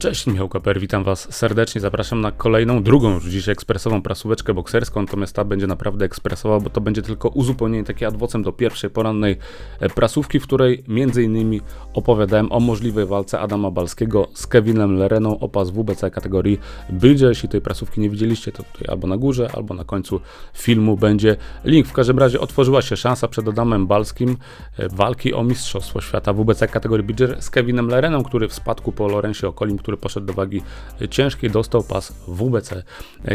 Cześć, Michał Kaper, witam Was serdecznie. Zapraszam na kolejną, drugą już dziś ekspresową prasóweczkę bokserską, natomiast ta będzie naprawdę ekspresowa, bo to będzie tylko uzupełnienie takie adwocem do pierwszej porannej e, prasówki, w której innymi opowiadałem o możliwej walce Adama Balskiego z Kevinem Lereną o pas WBC kategorii Bridge. Jeśli tej prasówki nie widzieliście, to tutaj albo na górze, albo na końcu filmu będzie link. W każdym razie otworzyła się szansa przed Adamem Balskim e, walki o Mistrzostwo Świata WBC kategorii Bridge z Kevinem Lereną, który w spadku po Lorencie Okolim, który poszedł do wagi ciężkiej, dostał pas WBC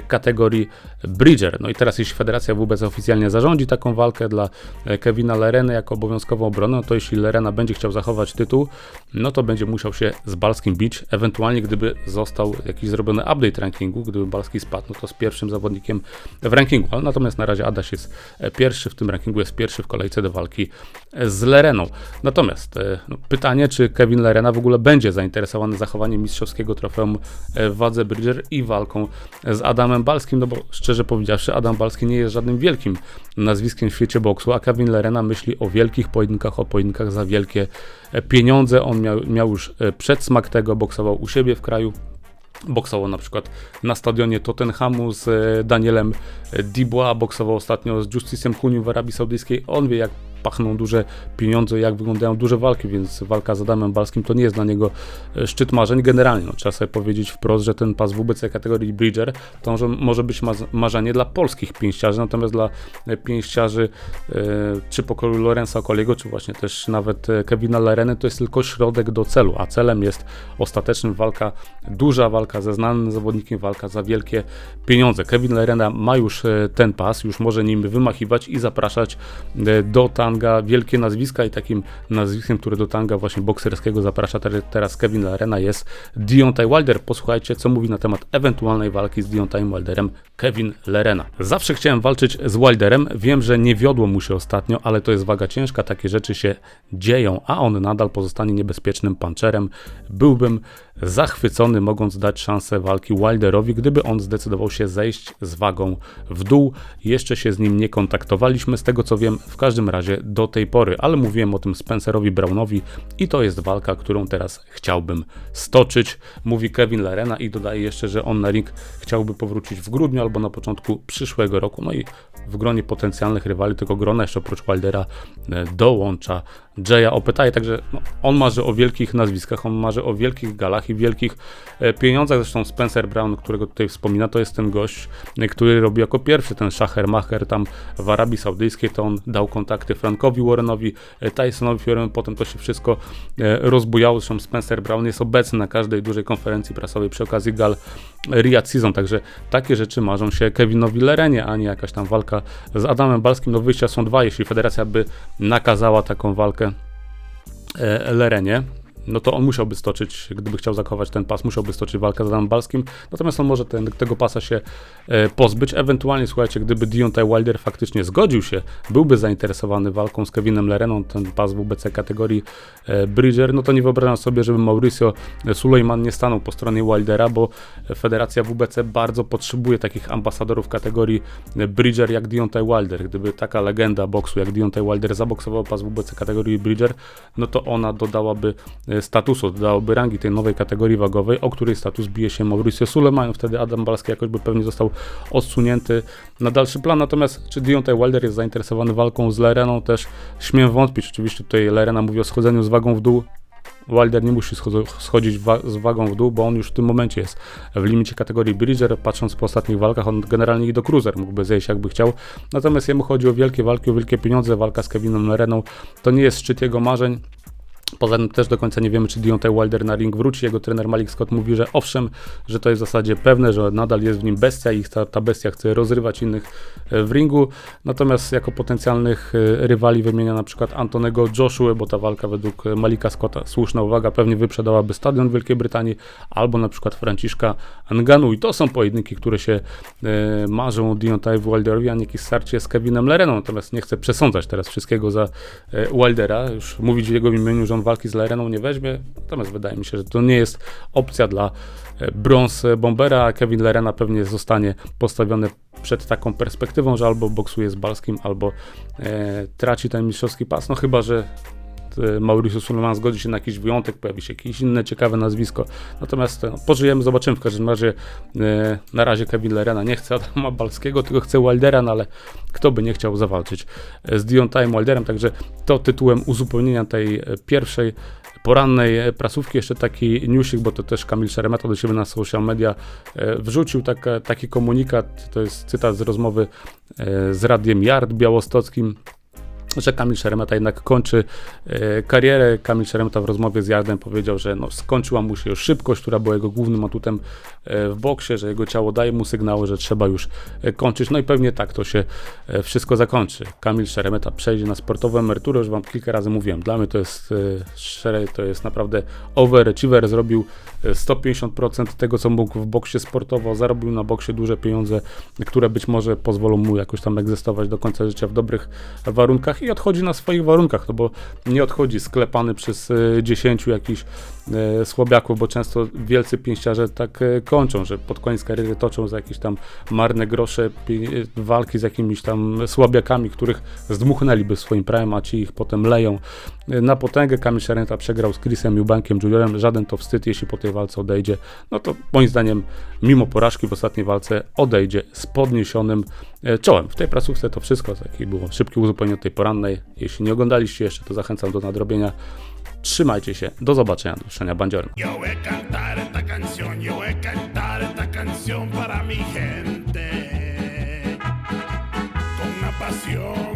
kategorii Bridger. No i teraz, jeśli Federacja WBC oficjalnie zarządzi taką walkę dla Kevina Lereny jako obowiązkową obronę, no to jeśli Lerena będzie chciał zachować tytuł, no to będzie musiał się z Balskim bić. Ewentualnie, gdyby został jakiś zrobiony update rankingu, gdyby Balski spadł, no to z pierwszym zawodnikiem w rankingu. Ale natomiast na razie Adaś jest pierwszy w tym rankingu, jest pierwszy w kolejce do walki z Lereną. Natomiast no, pytanie, czy Kevin Lerena w ogóle będzie zainteresowany zachowaniem mistrzowskiego trofeum wadze Bridger i walką z Adamem Balskim, no bo szczerze powiedziawszy, Adam Balski nie jest żadnym wielkim nazwiskiem w świecie boksu, a Kevin Lerena myśli o wielkich pojedynkach, o pojedynkach za wielkie pieniądze. On miał, miał już przedsmak tego, boksował u siebie w kraju. Boksował na przykład na stadionie Tottenhamu z Danielem Dubois, boksował ostatnio z Justicem Kunim w Arabii Saudyjskiej. On wie, jak pachną duże pieniądze, jak wyglądają duże walki, więc walka z Adamem Balskim to nie jest dla niego e, szczyt marzeń. Generalnie no, trzeba sobie powiedzieć wprost, że ten pas WBC kategorii Bridger to może być marzenie dla polskich pięściarzy, natomiast dla e, pięściarzy e, czy pokoju Lorenza Okoliego, czy właśnie też nawet Kevina Lereny, to jest tylko środek do celu, a celem jest ostatecznym walka, duża walka ze znanym zawodnikiem, walka za wielkie pieniądze. Kevin Lerena ma już ten pas, już może nim wymachiwać i zapraszać do tam tanga wielkie nazwiska i takim nazwiskiem, które do tanga właśnie bokserskiego zaprasza teraz Kevin Larena jest Deontay Wilder. Posłuchajcie, co mówi na temat ewentualnej walki z Deontayem Wilderem Kevin Lerena. Zawsze chciałem walczyć z Wilderem, wiem, że nie wiodło mu się ostatnio, ale to jest waga ciężka, takie rzeczy się dzieją, a on nadal pozostanie niebezpiecznym puncherem. Byłbym zachwycony, mogąc dać szansę walki Wilderowi, gdyby on zdecydował się zejść z wagą w dół. Jeszcze się z nim nie kontaktowaliśmy, z tego co wiem, w każdym razie do tej pory, ale mówiłem o tym Spencerowi Brownowi i to jest walka, którą teraz chciałbym stoczyć, mówi Kevin Larena i dodaje jeszcze, że on na ring chciałby powrócić w grudniu albo na początku przyszłego roku. No i w gronie potencjalnych rywali tego grona jeszcze oprócz Wildera e, dołącza Jaya Opetaje, także no, on marzy o wielkich nazwiskach, on marzy o wielkich galach i wielkich e, pieniądzach. Zresztą Spencer Brown, którego tutaj wspomina, to jest ten gość, e, który robi jako pierwszy ten Macher tam w Arabii Saudyjskiej, to on dał kontakty Frankowi Warrenowi, Tysonowi Furym, potem to się wszystko rozbujało. Zresztą Spencer Brown jest obecny na każdej dużej konferencji prasowej przy okazji gal Riyadh Season, także takie rzeczy marzą się Kevinowi Lerenie, a nie jakaś tam walka z Adamem Balskim. No wyjścia są dwa, jeśli federacja by nakazała taką walkę e, Lerenie, no to on musiałby stoczyć, gdyby chciał zachować ten pas, musiałby stoczyć walkę z Adamem Balskim, natomiast on może ten, tego pasa się e, pozbyć. Ewentualnie, słuchajcie, gdyby Deontay Wilder faktycznie zgodził się, byłby zainteresowany walką z Kevinem Lereną, ten pas WBC kategorii e, Bridger, no to nie wyobrażam sobie, żeby Mauricio Sulejman nie stanął po stronie Wildera, bo Federacja WBC bardzo potrzebuje takich ambasadorów kategorii Bridger jak Deontay Wilder. Gdyby taka legenda boksu jak Deontay Wilder zaboksował pas WBC kategorii Bridger, no to ona dodałaby e, statusu, dałoby rangi tej nowej kategorii wagowej, o której status bije się Mauricio Suleiman. Wtedy Adam Balski jakoś by pewnie został odsunięty na dalszy plan. Natomiast czy Deontay Wilder jest zainteresowany walką z Lereną, też śmiem wątpić. Oczywiście tutaj Lerena mówi o schodzeniu z wagą w dół. Wilder nie musi schodzić wa z wagą w dół, bo on już w tym momencie jest w limicie kategorii Bridger. Patrząc po ostatnich walkach, on generalnie i do cruiser mógłby zejść jakby chciał. Natomiast jemu chodzi o wielkie walki, o wielkie pieniądze. Walka z Kevinem Lereną to nie jest szczyt jego marzeń. Poza tym też do końca nie wiemy, czy Deontay Wilder na ring wróci. Jego trener Malik Scott mówi, że owszem, że to jest w zasadzie pewne, że nadal jest w nim bestia i ta, ta bestia chce rozrywać innych e, w ringu. Natomiast jako potencjalnych e, rywali wymienia na przykład Antonego Joshua, bo ta walka według Malika Scotta, słuszna uwaga, pewnie wyprzedałaby stadion w Wielkiej Brytanii, albo na przykład Franciszka Anganu. I to są pojedynki, które się e, marzą Deontay Wilderowi, a nie jakieś starcie z Kevinem Lereną. Natomiast nie chcę przesądzać teraz wszystkiego za e, Wildera, już mówić w jego imieniu, że on walki z Lereną nie weźmie, natomiast wydaje mi się, że to nie jest opcja dla e, brąz bombera. Kevin Lerena pewnie zostanie postawiony przed taką perspektywą, że albo boksuje z Balskim, albo e, traci ten mistrzowski pas, no chyba, że Mauricio Suleiman zgodzi się na jakiś wyjątek, pojawi się jakieś inne ciekawe nazwisko. Natomiast no, pożyjemy, zobaczymy. W każdym razie e, na razie Kevin Lerena nie chce Adama Balskiego, tylko chce Wildera, no ale kto by nie chciał zawalczyć e, z Deontayem Wilderem, także to tytułem uzupełnienia tej pierwszej porannej prasówki jeszcze taki newsik, bo to też Kamil Szeremeta do siebie na social media wrzucił taka, taki komunikat, to jest cytat z rozmowy z Radiem Yard Białostockim, że Kamil Szeremeta jednak kończy e, karierę. Kamil Szeremeta w rozmowie z Jardem powiedział, że no, skończyła mu się już szybkość, która była jego głównym atutem e, w boksie, że jego ciało daje mu sygnały, że trzeba już e, kończyć. No i pewnie tak to się e, wszystko zakończy. Kamil Szeremeta przejdzie na sportową emeryturę, już wam kilka razy mówiłem. Dla mnie to jest e, szczere, to jest naprawdę overachiever. Zrobił e, 150% tego, co mógł w boksie sportowo, zarobił na boksie duże pieniądze, które być może pozwolą mu jakoś tam egzystować do końca życia w dobrych warunkach i odchodzi na swoich warunkach, no bo nie odchodzi sklepany przez e, 10 jakichś e, słabiaków, bo często wielcy pięściarze tak e, kończą, że pod koniec kariery toczą za jakieś tam marne grosze e, walki z jakimiś tam słabiakami, których zdmuchnęliby swoim prime, a ci ich potem leją. E, Na potęgę Kamil Szerenta przegrał z Chrisem Eubankiem Juniorem, żaden to wstyd, jeśli po tej walce odejdzie, no to moim zdaniem mimo porażki w ostatniej walce odejdzie z podniesionym e, czołem. W tej prasówce to wszystko, takie było szybkie uzupełnienie tej porannej. Jeśli nie oglądaliście jeszcze, to zachęcam do nadrobienia. Trzymajcie się, do zobaczenia, do usłyszenia, bandziorem. Pasión